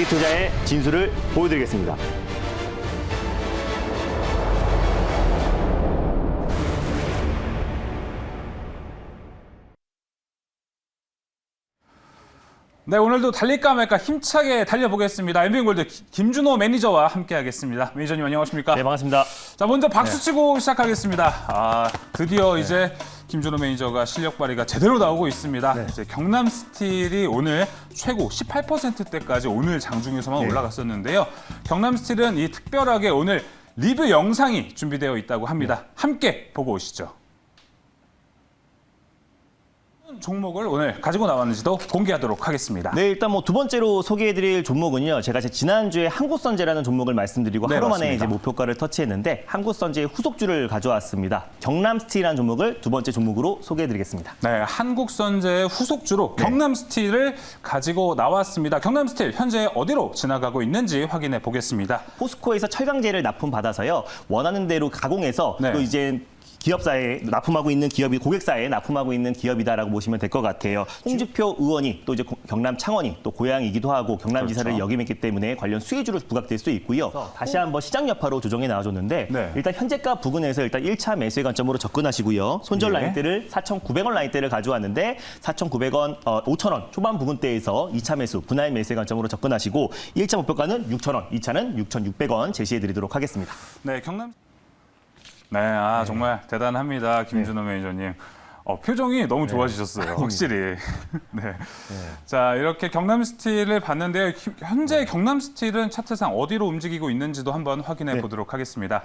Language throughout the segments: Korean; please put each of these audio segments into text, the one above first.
이기투자의 진수를 보여드리겠습니다. 네, 오늘도 달릴까 말까 힘차게 달려보겠습니다. MB골드 김준호 매니저와 함께하겠습니다. 매니저님 안녕하십니까? 네, 반갑습니다. 자, 먼저 박수 치고 시작하겠습니다. 아, 드디어 이제 김준호 매니저가 실력 발휘가 제대로 나오고 있습니다. 이제 경남 스틸이 오늘 최고 18%대까지 오늘 장중에서만 네. 올라갔었는데요. 경남 스틸은 이 특별하게 오늘 리뷰 영상이 준비되어 있다고 합니다. 함께 보고 오시죠. 종목을 오늘 가지고 나왔는지도 공개하도록 하겠습니다. 네, 일단 뭐 두 번째로 소개해드릴 종목은요. 제가 제 지난주에 한국선제라는 종목을 말씀드리고 네, 하루 만에 맞습니다. 이제 목표가를 터치했는데 한국선제의 후속주를 가져왔습니다. 경남스틸이라는 종목을 두 번째 종목으로 소개해드리겠습니다. 네, 한국선제의 후속주로 경남스틸을 가지고 나왔습니다. 경남스틸 현재 어디로 지나가고 있는지 확인해 보겠습니다. 포스코에서 철강제를 납품받아서요. 원하는 대로 가공해서 네. 또 이제 기업사에 납품하고 있는 기업이 고객사에 납품하고 있는 기업이다라고 보시면 될 것 같아요. 홍주표 의원이 또 이제 고- 경남 창원이 또 고향이기도 하고 경남지사를 그렇죠. 역임했기 때문에 관련 수혜주로 부각될 수 있고요. 다시 한번 시장 여파로 조정해 나와줬는데 네. 일단 현재가 부근에서 일단 1차 매수의 관점으로 접근하시고요. 손절 네. 라인대를 4,900원 라인대를 가져왔는데 4,900원, 어, 5,000원 초반 부근대에서 2차 매수, 분할 매수의 관점으로 접근하시고 1차 목표가는 6,000원, 2차는 6,600원 제시해드리도록 하겠습니다. 네, 경남. 네, 아 정말 대단합니다, 김준호 매니저님. 어, 표정이 너무 좋아지셨어요, 확실히. 네. 자, 이렇게 경남 스틸을 봤는데요. 히- 현재 경남 스틸은 차트상 어디로 움직이고 있는지도 한번 확인해 네. 보도록 하겠습니다.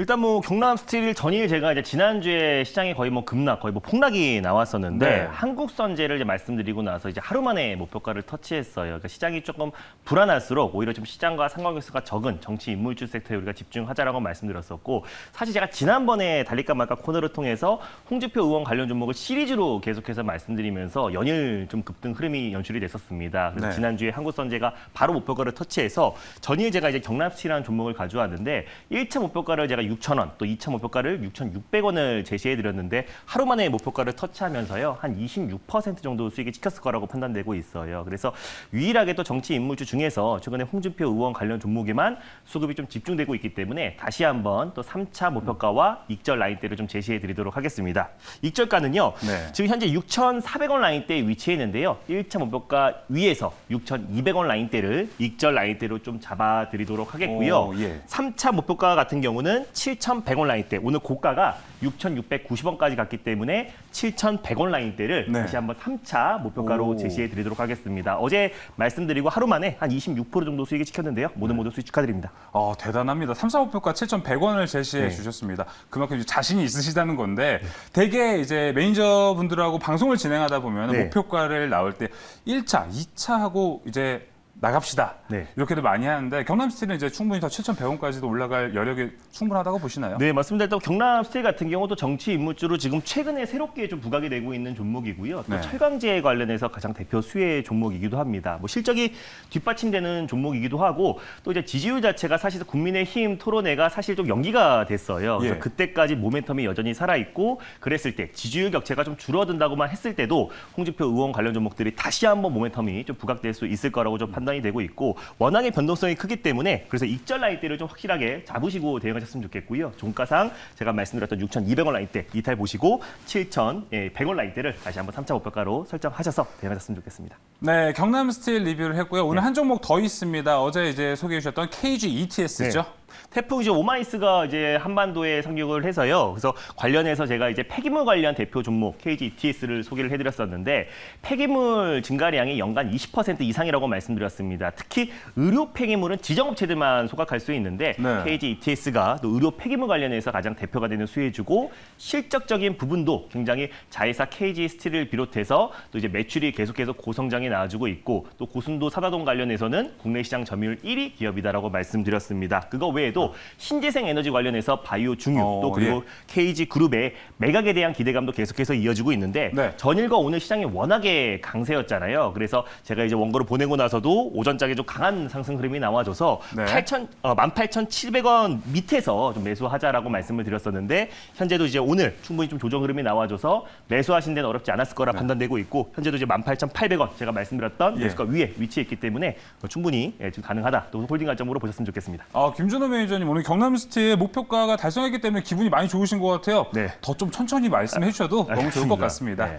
일단 뭐 경남 스틸 전일 제가 이제 지난주에 시장에 거의 뭐 급락, 거의 뭐 폭락이 나왔었는데 네. 한국 선제를 이제 말씀드리고 나서 이제 하루 만에 목표가를 터치했어요. 그러니까 시장이 조금 불안할수록 오히려 좀 시장과 상관관계수가 적은 정치 인물주 섹터에 우리가 집중하자라고 말씀드렸었고 사실 제가 지난번에 달릴까 말까 코너를 통해서 홍주표 의원 관련 종목을 시리즈로 계속해서 말씀드리면서 연일 좀 급등 흐름이 연출이 됐었습니다. 그래서 네. 지난주에 한국선제가 바로 목표가를 터치해서 전일 제가 이제 경남 스틸이라는 종목을 가져왔는데 1차 목표가를 제가 6,000원, 또 2차 목표가를 6,600원을 제시해 드렸는데 하루 만에 목표가를 터치하면서요. 한 26% 정도 수익이 찍혔을 거라고 판단되고 있어요. 그래서 유일하게 또 정치 인물주 중에서 최근에 홍준표 의원 관련 종목에만 수급이 좀 집중되고 있기 때문에 다시 한번 또 3차 목표가와 익절 라인대를 좀 제시해 드리도록 하겠습니다. 익절가는요. 네. 지금 현재 6,400원 라인대에 위치해 있는데요. 1차 목표가 위에서 6,200원 라인대를 익절 라인대로 좀 잡아 드리도록 하겠고요. 오, 예. 3차 목표가 같은 경우는 7,100원 라인대. 오늘 고가가 6,690원까지 갔기 때문에 7,100원 라인대를 네. 다시 한번 3차 목표가로 오. 제시해 드리도록 하겠습니다. 어제 말씀드리고 하루 만에 한 26% 정도 수익이 찍혔는데요. 모두 모두 수익 축하드립니다. 어, 대단합니다. 3, 4 목표가 7,100원을 제시해 네. 주셨습니다. 그만큼 이제 자신이 있으시다는 건데 대개 이제 매니저분들하고 방송을 진행하다 보면 네. 목표가를 나올 때 1차, 2차 하고 이제 나갑시다. 네. 이렇게도 많이 하는데 경남 스틸은 이제 충분히 더 7,100원까지도 올라갈 여력이 충분하다고 보시나요? 네, 맞습니다. 일단 경남 스틸 같은 경우도 정치 인물주로 지금 최근에 새롭게 좀 부각이 되고 있는 종목이고요. 또 네. 철강제 관련해서 가장 대표 수혜 종목이기도 합니다. 뭐 실적이 뒷받침되는 종목이기도 하고 또 이제 지지율 자체가 사실 국민의힘 토론회가 사실 좀 연기가 됐어요. 그래서 예. 그때까지 모멘텀이 여전히 살아 있고 그랬을 때 지지율 격차가 좀 줄어든다고만 했을 때도 홍준표 의원 관련 종목들이 다시 한번 모멘텀이 좀 부각될 수 있을 거라고 좀 판단 이 되고 있고 워낙에 변동성이 크기 때문에 그래서 익절 라인대를 좀 확실하게 잡으시고 대응하셨으면 좋겠고요. 종가상 제가 말씀드렸던 6,200원 라인대 이탈 보시고 7,100원 라인대를 다시 한번 3차 목표가로 설정하셔서 대응하셨으면 좋겠습니다. 네, 경남 스틸 리뷰를 했고요. 오늘 한 종목 더 있습니다. 어제 이제 소개해 주셨던 KG ETS죠. 태풍 이제 오마이스가 이제 한반도에 상륙을 해서요. 그래서 관련해서 제가 이제 폐기물 관련 대표 종목 KG ETS를 소개를 해드렸었는데 폐기물 증가량이 연간 20% 이상이라고 말씀드렸습니다. 특히 의료 폐기물은 지정업체들만 소각할 수 있는데 네. KG ETS가 또 의료 폐기물 관련해서 가장 대표가 되는 수혜주고 실적적인 부분도 굉장히 자회사 KG 스틸을 비롯해서 또 이제 매출이 계속해서 고성장에 나와주고 있고 또 고순도 사다동 관련해서는 국내 시장 점유율 1위 기업이다라고 말씀드렸습니다. 그거 외에도 신재생 에너지 관련해서 바이오 중유 어, 또 그리고 KG 그룹의 매각에 대한 기대감도 계속해서 이어지고 있는데 네. 전일과 오늘 시장이 워낙에 강세였잖아요. 그래서 제가 이제 원고를 보내고 나서도 오전장에 좀 강한 상승 흐름이 나와줘서 네. 8천 어, 18,700원 밑에서 좀 매수하자라고 말씀을 드렸었는데 현재도 이제 오늘 충분히 좀 조정 흐름이 나와줘서 매수하신 데는 어렵지 않았을 거라 판단되고 있고 현재도 이제 18,800원 제가 말씀드렸던 네. 예. 매수가 위에 위치했기 때문에 충분히 예, 지금 가능하다. 또 홀딩 관점으로 보셨으면 좋겠습니다. 아, 김준호 매니저님 오늘 경남시티의 목표가가 달성했기 때문에 기분이 많이 좋으신 것 같아요. 네. 더 좀 천천히 말씀해 주셔도 너무 좋을 것 같습니다. 네.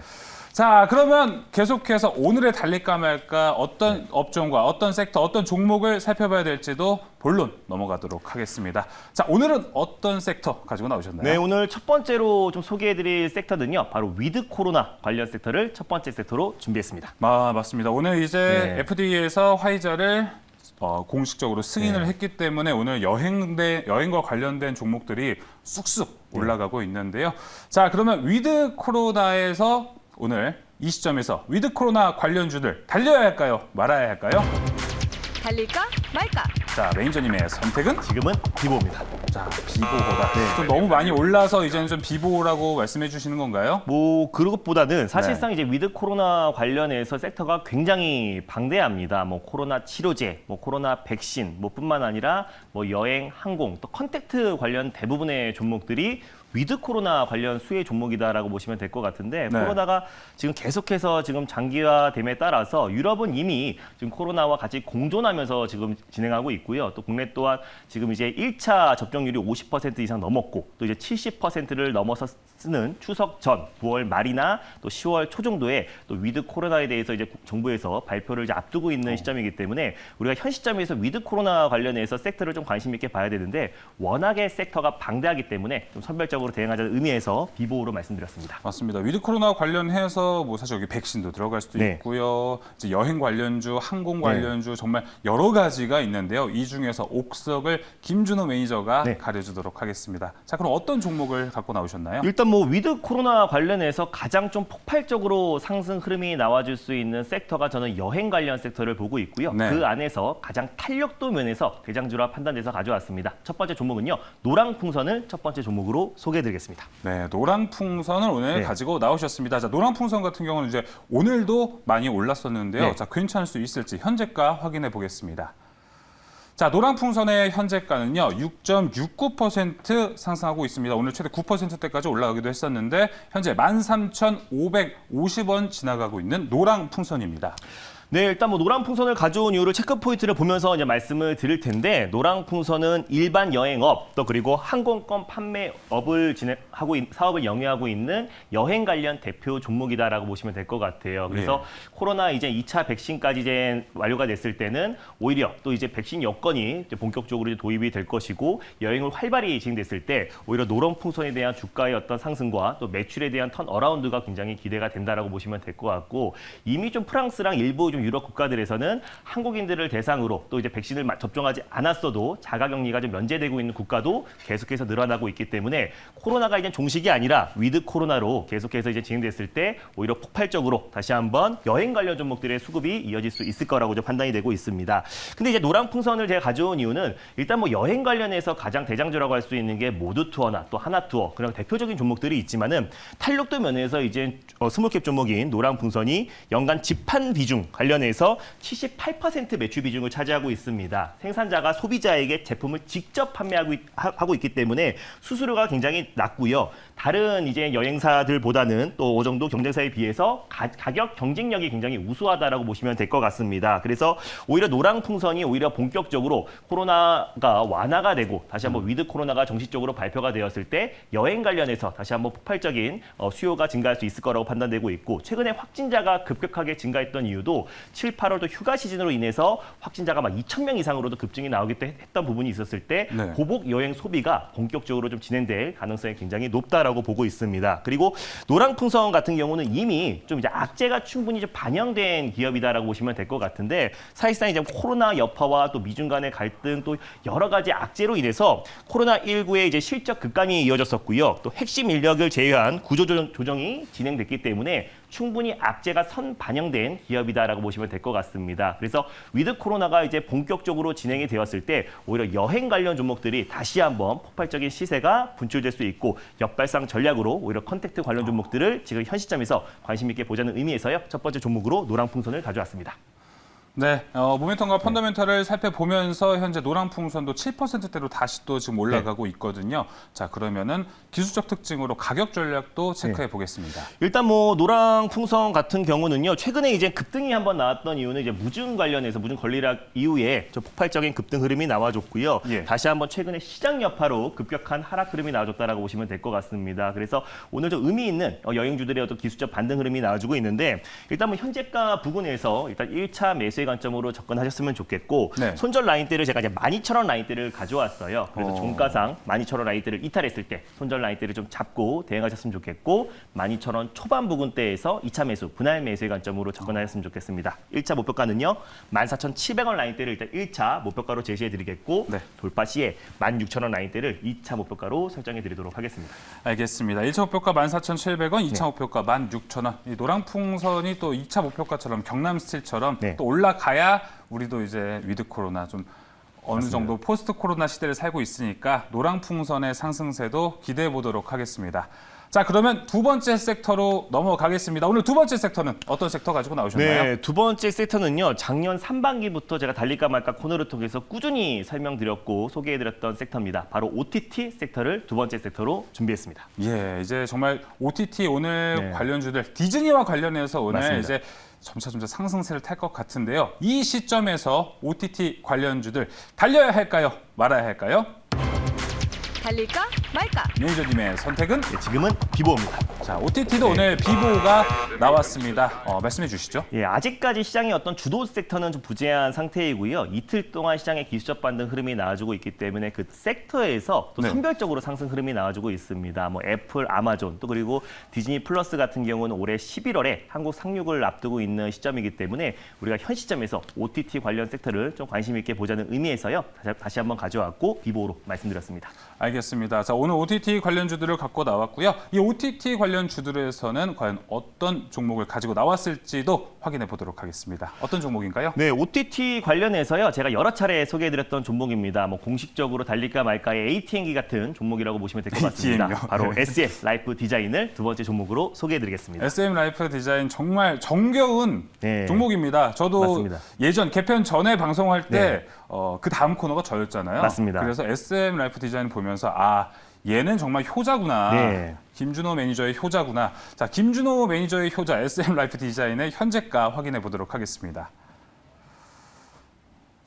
자, 그러면 계속해서 오늘의 달릴까 말까 어떤 업종과 어떤 섹터, 어떤 종목을 살펴봐야 될지도 본론 넘어가도록 하겠습니다. 자, 오늘은 어떤 섹터 가지고 나오셨나요? 네, 오늘 첫 번째로 좀 소개해드릴 섹터는요, 바로 위드 코로나 관련 섹터를 첫 번째 섹터로 준비했습니다. 아, 맞습니다. 오늘 이제 네. FDA에서 화이자를 어, 공식적으로 승인을 네. 했기 때문에 오늘 여행대, 여행과 관련된 종목들이 쑥쑥 네. 올라가고 있는데요. 자, 그러면 위드 코로나에서 오늘 이 시점에서 위드 코로나 관련주들 달려야 할까요? 말아야 할까요? 달릴까 말까? 자, 매니저님의 선택은? 지금은 비보입니다. 자, 비보보다. 네. 좀 너무 많이 올라서 이제는 좀 비보라고 말씀해 주시는 건가요? 뭐 그것보다는 네. 사실상 이제 위드 코로나 관련해서 섹터가 굉장히 방대합니다. 뭐 코로나 치료제, 뭐 코로나 백신, 뭐 뿐만 아니라 뭐 여행, 항공, 또 컨택트 관련 대부분의 종목들이 위드 코로나 관련 수혜 종목이다라고 보시면 될 것 같은데 네. 코로나가 지금 계속해서 지금 장기화됨에 따라서 유럽은 이미 지금 코로나와 같이 공존하면서 지금 진행하고 있고요. 또 국내 또한 지금 이제 1차 접종률이 50% 이상 넘었고 또 이제 70%를 넘어서 쓰는 추석 전 9월 말이나 또 10월 초 정도에 또 위드 코로나에 대해서 이제 정부에서 발표를 이제 앞두고 있는 시점이기 때문에 우리가 현 시점에서 위드 코로나 관련해서 섹터를 좀 관심 있게 봐야 되는데 워낙에 섹터가 방대하기 때문에 좀 선별적으로 대응하자는 의미에서 비보호로 말씀드렸습니다. 맞습니다. 위드 코로나 관련해서 뭐 사실 여기 백신도 들어갈 수도 네. 있고요. 이제 여행 관련주, 항공 관련주 정말 여러 가지가 있는데요. 이 중에서 옥석을 김준호 매니저가 네. 가려주도록 하겠습니다. 자, 그럼 어떤 종목을 갖고 나오셨나요? 일단 뭐 위드 코로나 관련해서 가장 좀 폭발적으로 상승 흐름이 나와줄 수 있는 섹터가 저는 여행 관련 sek터를 보고 있고요. 네. 그 안에서 가장 탄력도 면에서 대장주라 판단돼서 가져왔습니다. 첫 번째 종목은요. 노랑 풍선을 첫 번째 종목으로 소 개해드리겠습니다. 네, 노랑풍선을 오늘 네. 가지고 나오셨습니다. 자, 노랑풍선 같은 경우는 이제 오늘도 많이 올랐었는데요. 네. 자, 괜찮을 수 있을지 현재가 확인해 보겠습니다. 자, 노랑풍선의 현재가는요, 6.69% 상승하고 있습니다. 오늘 최대 9%대까지 올라가기도 했었는데, 현재 13,550원 지나가고 있는 노랑풍선입니다. 네, 일단 뭐 노랑풍선을 가져온 이유를 체크 포인트를 보면서 이제 말씀을 드릴 텐데 노랑풍선은 일반 여행업 또 그리고 항공권 판매업을 진행하고 있- 사업을 영위하고 있는 여행 관련 대표 종목이다라고 보시면 될 것 같아요. 그래서 코로나 이제 2차 백신까지 이제 완료가 됐을 때는 오히려 또 이제 백신 여건이 이제 본격적으로 이제 도입이 될 것이고 여행을 활발히 진행됐을 때 오히려 노랑풍선에 대한 주가의 어떤 상승과 또 매출에 대한 턴 어라운드가 굉장히 기대가 된다라고 보시면 될 것 같고 이미 좀 프랑스랑 일부 좀 유럽 국가들에서는 한국인들을 대상으로 또 이제 백신을 마- 접종하지 않았어도 자가격리가 좀 면제되고 있는 국가도 계속해서 늘어나고 있기 때문에 코로나가 이제 종식이 아니라 위드 코로나로 계속해서 이제 진행됐을 때 오히려 폭발적으로 다시 한번 여행 관련 종목들의 수급이 이어질 수 있을 거라고 좀 판단이 되고 있습니다. 근데 이제 노랑풍선을 제가 가져온 이유는 일단 뭐 여행 관련해서 가장 대장주라고 할 수 있는 게 모두 투어나 또 하나 투어 그런 대표적인 종목들이 있지만은 탄력도 면에서 이제 어, 스몰캡 종목인 노랑풍선이 연간 집판 비중 관련 해서 78% 매출 비중을 차지하고 있습니다. 생산자가 소비자에게 제품을 직접 판매하고 있, 있기 때문에 수수료가 굉장히 낮고요. 다른 이제 여행사들보다는 또 어느 정도 경쟁사에 비해서 가, 격 경쟁력이 굉장히 우수하다라고 보시면 될 것 같습니다. 그래서 오히려 노랑 풍선이 오히려 본격적으로 코로나가 완화가 되고 다시 한번 위드 코로나가 정식적으로 발표가 되었을 때 여행 관련해서 다시 한번 폭발적인 어, 수요가 증가할 수 있을 거라고 판단되고 있고 최근에 확진자가 급격하게 증가했던 이유도 7, 8월도 휴가 시즌으로 인해서 확진자가 막 2천 명 이상으로도 급증이 나오기도 했- 했던 부분이 있었을 때 네. 보복 여행 소비가 본격적으로 좀 진행될 가능성이 굉장히 높다라고 보고 있습니다. 그리고 노랑풍선 같은 경우는 이미 좀 이제 악재가 충분히 좀 반영된 기업이다라고 보시면 될 것 같은데 사실상 이제 코로나 여파와 또 미중 간의 갈등 또 여러 가지 악재로 인해서 코로나 19의 이제 실적 급감이 이어졌었고요. 또 핵심 인력을 제외한 구조 조정- 조정이 진행됐기 때문에 충분히 악재가 선 반영된 기업이다라고 보시면 될 것 같습니다. 그래서 위드 코로나가 이제 본격적으로 진행이 되었을 때 오히려 여행 관련 종목들이 다시 한번 폭발적인 시세가 분출될 수 있고 역발상 전략으로 오히려 컨택트 관련 종목들을 지금 현 시점에서 관심 있게 보자는 의미에서요. 첫 번째 종목으로 노랑풍선을 가져왔습니다. 네, 어, 모멘텀과 펀더멘털을 살펴보면서 현재 노랑풍선도 7%대로 다시 또 지금 올라가고 있거든요. 자, 그러면은 기술적 특징으로 가격 전략도 체크해 보겠습니다. 일단 뭐 노랑 풍선 같은 경우는요 최근에 이제 급등이 한번 나왔던 이유는 이제 무증 관련해서 무증 권리락 이후에 저 폭발적인 급등 흐름이 나와줬고요 예. 다시 한번 최근에 시장 여파로 급격한 하락 흐름이 나와줬다라고 보시면 될 것 같습니다 그래서 오늘 좀 의미 있는 어, 여행주들의 어떤 기술적 반등 흐름이 나와주고 있는데 일단 뭐 현재가 부근에서 일단 1차 매수의 관점으로 접근하셨으면 좋겠고 네. 손절 라인대를 제가 이제 12,000원 라인대를 가져왔어요 그래서 어. 종가상 12,000원 라인대를 이탈했을 때 손절 라인대를 좀 잡고 대응하셨으면 좋겠고 12,000원 초반 부근대에서 2차 매수, 분할 매수의 관점으로 접근하셨으면 좋겠습니다. 1차 목표가는요. 14,700원 라인대를 일단 1차 목표가로 제시해 드리겠고 네. 돌파 시에 16,000원 라인대를 2차 목표가로 설정해 드리도록 하겠습니다. 알겠습니다. 1차 목표가 14,700원, 2차 목표가 16,000원. 이 노랑풍선이 또 2차 목표가처럼 경남 스틸처럼 네. 또 올라 가야 우리도 이제 위드 코로나 좀 어느 정도 포스트 코로나 시대를 살고 있으니까 노랑 풍선의 상승세도 기대해 보도록 하겠습니다. 자, 그러면 두 번째 섹터로 넘어가겠습니다. 오늘 두 번째 섹터는 어떤 섹터 가지고 나오셨나요? 네, 두 번째 섹터는요. 작년 상반기부터 제가 달릴까 말까 코너를 통해서 꾸준히 설명드렸고 소개해드렸던 섹터입니다. 바로 OTT 섹터를 두 번째 섹터로 준비했습니다. 예, 이제 정말 OTT 오늘 네. 관련주들 디즈니와 관련해서 오늘 맞습니다. 이제 점차 점차 상승세를 탈 것 같은데요. 이 시점에서 OTT 관련주들 달려야 할까요? 말아야 할까요? 달릴까 말까 매니저님의 선택은 네, 지금은 비보입니다. 자 OTT도 오늘 비보가 나왔습니다. 어, 말씀해 주시죠. 예, 아직까지 시장의 어떤 주도 섹터는 좀 부재한 상태이고요. 이틀 동안 시장의 기술적 반등 흐름이 나와주고 있기 때문에 그 섹터에서 또 네. 선별적으로 상승 흐름이 나와주고 있습니다. 뭐 애플, 아마존 또 그리고 디즈니 플러스 같은 경우는 올해 11월에 한국 상륙을 앞두고 있는 시점이기 때문에 우리가 현 시점에서 OTT 관련 섹터를 좀 관심 있게 보자는 의미에서요. 다시, 다시 한번 가져왔고 비보로 말씀드렸습니다. 알겠습니다. 자 오늘 OTT 관련주들을 갖고 나왔고요. 이 OTT 관련주들에서는 과연 어떤 종목을 가지고 나왔을지도 확인해 보도록 하겠습니다. 어떤 종목인가요? 네, OTT 관련해서요. 제가 여러 차례 소개해드렸던 종목입니다. 뭐 공식적으로 달릴까 말까의 ATN기 같은 종목이라고 보시면 될 것 같습니다. ATM 요? 바로 네. SM 라이프 디자인을 두 번째 종목으로 소개해드리겠습니다. SM 라이프 디자인 정말 정겨운 네. 종목입니다. 저도 맞습니다. 예전 개편 전에 방송할 때 네. 어, 그 다음 코너가 저였잖아요. 맞습니다. 그래서 SM 라이프 디자인 보면서 아 얘는 정말 효자구나. 네. 김준호 매니저의 효자구나. 자, 김준호 매니저의 효자 SM 라이프 디자인의 현재가 확인해 보도록 하겠습니다.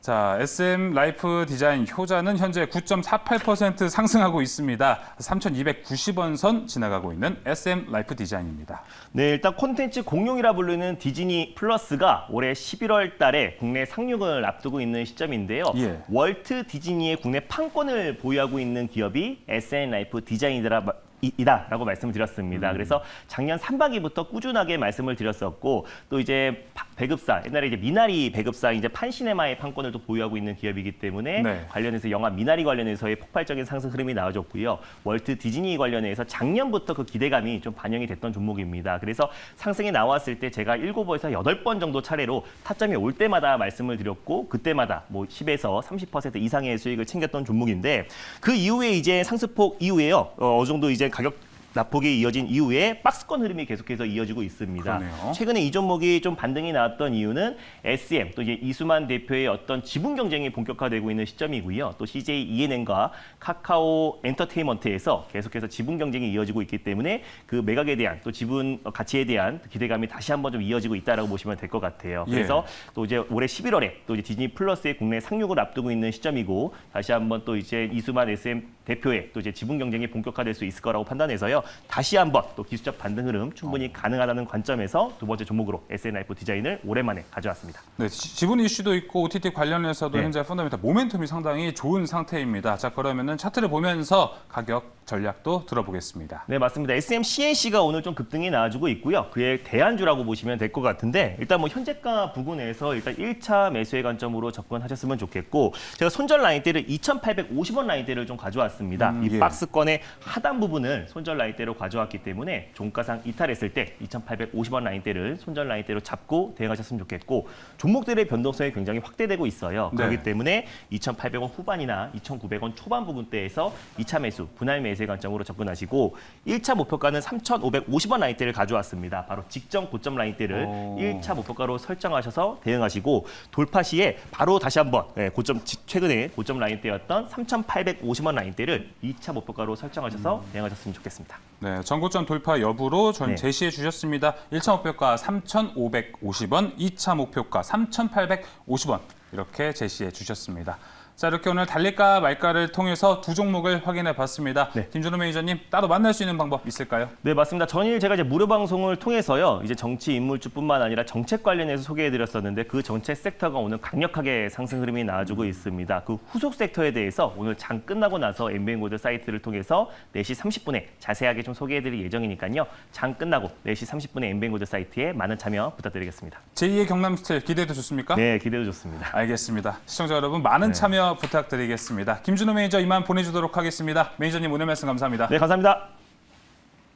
자, SM 라이프 디자인 효자는 현재 9.48% 상승하고 있습니다. 3,290원 선 지나가고 있는 SM 라이프 디자인입니다. 네, 일단 콘텐츠 공룡이라 부르는 디즈니 플러스가 올해 11월 달에 국내 상륙을 앞두고 있는 시점인데요. 예. 월트 디즈니의 국내 판권을 보유하고 있는 기업이 SM 라이프 디자인이라 이다라고 말씀을 드렸습니다. 그래서 작년 상반기부터 꾸준하게 말씀을 드렸었고 또 이제 파- 배급사 옛날에 이제 미나리 배급사 이제 판시네마의 판권을 또 보유하고 있는 기업이기 때문에 네. 관련해서 영화 미나리 관련해서의 폭발적인 상승 흐름이 나와줬고요. 월트 디즈니 관련해서 작년부터 그 기대감이 좀 반영이 됐던 종목입니다. 그래서 상승이 나왔을 때 제가 7번에서 8번 정도 차례로 타점이 올 때마다 말씀을 드렸고 그때마다 뭐 10에서 30% 이상의 수익을 챙겼던 종목인데 그 이후에 이제 상승폭 이후에요. 어, 어느 정도 이제 가격 낙폭이 이어진 이후에 박스권 흐름이 계속해서 이어지고 있습니다. 그러네요. 최근에 이 종목이 좀 반등이 나왔던 이유는 SM 또 이제 이수만 대표의 어떤 지분 경쟁이 본격화되고 있는 시점이고요. 또 CJ ENM과 카카오 엔터테인먼트에서 계속해서 지분 경쟁이 이어지고 있기 때문에 그 매각에 대한 또 지분 가치에 대한 기대감이 다시 한번 좀 이어지고 있다라고 보시면 될 것 같아요. 예. 그래서 또 이제 올해 11월에 또 이제 디즈니 플러스의 국내 상륙을 앞두고 있는 시점이고 다시 한번 또 이제 이수만 SM 대표의 또 이제 지분 경쟁이 본격화될 수 있을 거라고 판단해서요. 다시 한번 또 기술적 반등 흐름 충분히 어. 가능하다는 관점에서 두 번째 종목으로 SNIF 디자인을 오랜만에 가져왔습니다. 네, 지- 지분 이슈도 있고 OTT 관련해서도 네. 현재 펀더멘탈 모멘텀이 상당히 좋은 상태입니다. 자, 그러면은 차트를 보면서 가격 전략도 들어보겠습니다. 네, 맞습니다. SM CNC가 오늘 좀 급등이 나와주고 있고요. 그의 대안주라고 보시면 될 것 같은데 일단 뭐 현재가 부근에서 일단 1차 매수의 관점으로 접근하셨으면 좋겠고 제가 손절 라인대를 2,850원 라인대를 좀 가져왔습니다. 음, 이 예. 박스권의 하단 부분을 손절 라인 라인대로 가져왔기 때문에 종가상 이탈했을 때 2,850원 라인대를 손절 라인대로 잡고 대응하셨으면 좋겠고 종목들의 변동성이 굉장히 확대되고 있어요. 네. 그렇기 때문에 2,800원 후반이나 2,900원 초반 부분대에서 2차 매수, 분할 매수의 관점으로 접근하시고 1차 목표가는 3,550원 라인대를 가져왔습니다. 바로 직전 고점 라인대를 오. 1차 목표가로 설정하셔서 대응하시고 돌파 시에 바로 다시 한번 예, 고점 지- 최근에 고점 라인대였던 3,850원 라인대를 2차 목표가로 설정하셔서 대응하셨으면 좋겠습니다. 네, 전고점 돌파 여부로 전 네. 제시해 주셨습니다. 1차 목표가 3,550원, 2차 목표가 3,850원 이렇게 제시해 주셨습니다. 자, 이렇게 오늘 달릴까 말까를 통해서 두 종목을 확인해 봤습니다. 네. 김준호 매니저님 따로 만날 수 있는 방법 있을까요? 네, 맞습니다. 전일 제가 이제 무료 방송을 통해서요. 이제 정치 인물주뿐만 아니라 정책 관련해서 소개해 드렸었는데 그 정책 섹터가 오늘 강력하게 상승 흐름이 나와주고 있습니다. 그 후속 섹터에 대해서 오늘 장 끝나고 나서 엠비엔고드 사이트를 통해서 4시 30분에 자세하게 좀 소개해 드릴 예정이니까요. 장 끝나고 4시 30분에 엠비엔고드 사이트에 많은 참여 부탁드리겠습니다. 제2의 경남 스틸 기대도 좋습니까? 네, 기대도 좋습니다. 알겠습니다. 시청자 여러분 많은 네. 참여 부탁드리겠습니다. 김준호 매니저 이만 보내주도록 하겠습니다. 매니저님 오늘 말씀 감사합니다. 네, 감사합니다.